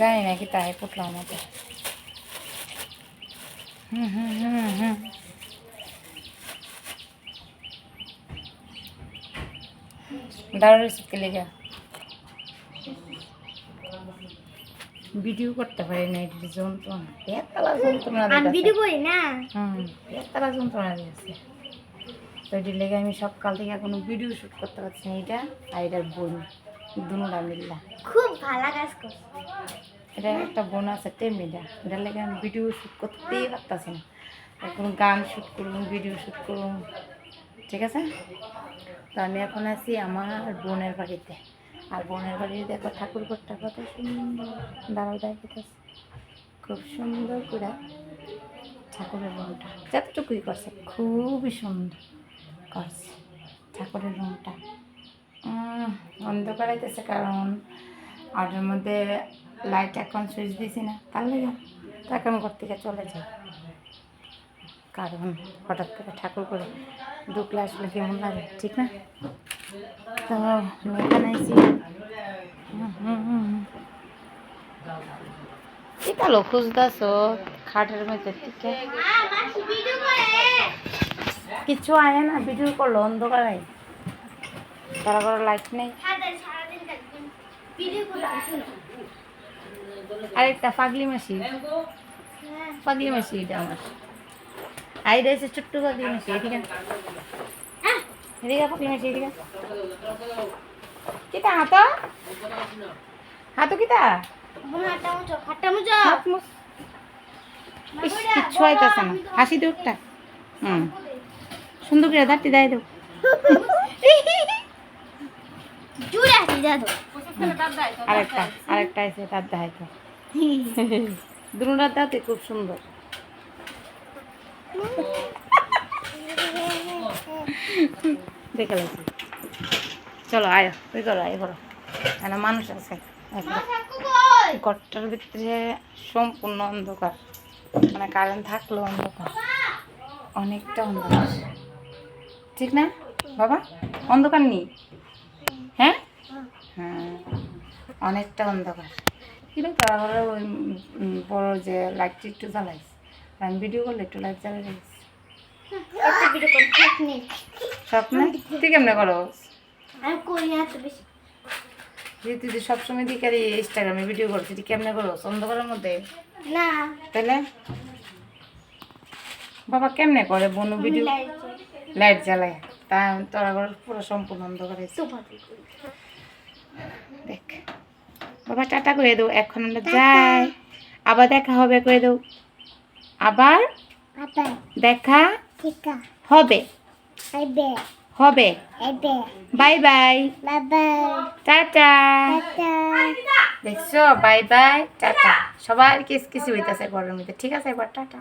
জানি না কি তাই ফুটলাম মতো হুম হুম হুম হুম দারুণ রেসিপি লেগে। ভিডিও করতে পারি না এটির যন্ত্রণা। পেতলা যন্ত্রণা। ভিডিও করি না? হুম পেতলা যন্ত্রণা দিয়েছে তো এটির লেগে আমি সকাল থেকে কোনো ভিডিও শ্যুট করতে পারছি না এটা আর এটার বোন। দুটা মিল্লা খুব ভালো কাজ করছে। এটা একটা বোন আছে টেমিটা এটার লেগে আমি ভিডিও শ্যুট করতেই পারতাছি না। এখন গান শ্যুট করুন ভিডিও শ্যুট করুন ঠিক আছে? তো আমি এখন আছি আমার বোনের বাড়িতে। আর বোনের বাড়িতে দেখো ঠাকুর ঘরটা কত সুন্দর দাঁড়াও দেখাইতেছে। খুব সুন্দর করে ঠাকুরের রুমটা যতটুকুই করছে খুবই সুন্দর করছে ঠাকুরের রুমটা অন্ধকার হইতেছে কারণ ওটার মধ্যে লাইট এখন সুইচ দিছি না। তার লেগে তো এখন ঘর থেকে চলে যাই। কারণ হঠাৎ করে ঠাকুর করে ঢুকলে আসলে কেমন লাগে, ঠিক না? তো এখানে আইছি কি কালো খুঁজতেছ খাটের মধ্যে ঠিক কিছু আয় না, ভিডিও করল, অন্ধকার। তারা করে লাইট নেই। আরেকটা পাগলি মাসি। হ্যাঁ। পাগলি মাসি এটা আমার। আই রয়েছে ছোট্ট পাগলি মাসি এদিকে আহ, এদিকে পাগলি মাসি এদিকে কিতা হাতা হাতু কিতা? কিচ্ছু আইতাছে না। হাসি দে একটা হুম। সুন্দর করে দাঁড়টি দেয় দেব জুড়ে আসি দাদু আরেকটা আরেকটা আছে তার দেখাই তো দুটার দাঁতে খুব সুন্দর। দেখে লাগছি চলো আয় ওই করো আয় করো। এখানে মানুষ আছে। ঘরটার ভিতরে সম্পূর্ণ অন্ধকার। মানে কারেন্ট থাকল অন্ধকার। অনেকটা অন্ধকার। ঠিক না? বাবা অন্ধকার নেই। অনেকটা অন্ধকার। কিন্তু তারা ওই বড় যে লাইটটা একটু জ্বালাইছে। আমি ভিডিও করলে একটু লাইট জ্বালাই স্বপ্ন? তুই কেমনে করো? যে তুই সবসময় দিকে ইনস্টাগ্রামে ভিডিও করছিস কেমনে করো? অন্ধকারের মধ্যে? না। তাহলে বাবা কেমনে করে বনু ভিডিও লাইট জ্বালায়। তা তোরা পুরো সম্পূর্ণ অন্ধকার দেখ। বাবা টাটা করে দেবো এখন আমরা যাই। আবার দেখা হবে করে দেও। আবার দেখা হবে। হবে। Bye bye. টাটা। টাটা। দেখছ? Bye bye tata. সবার কিস কিছু হইতেছে ঘরের মধ্যে। ঠিক আছে এবার টাটা।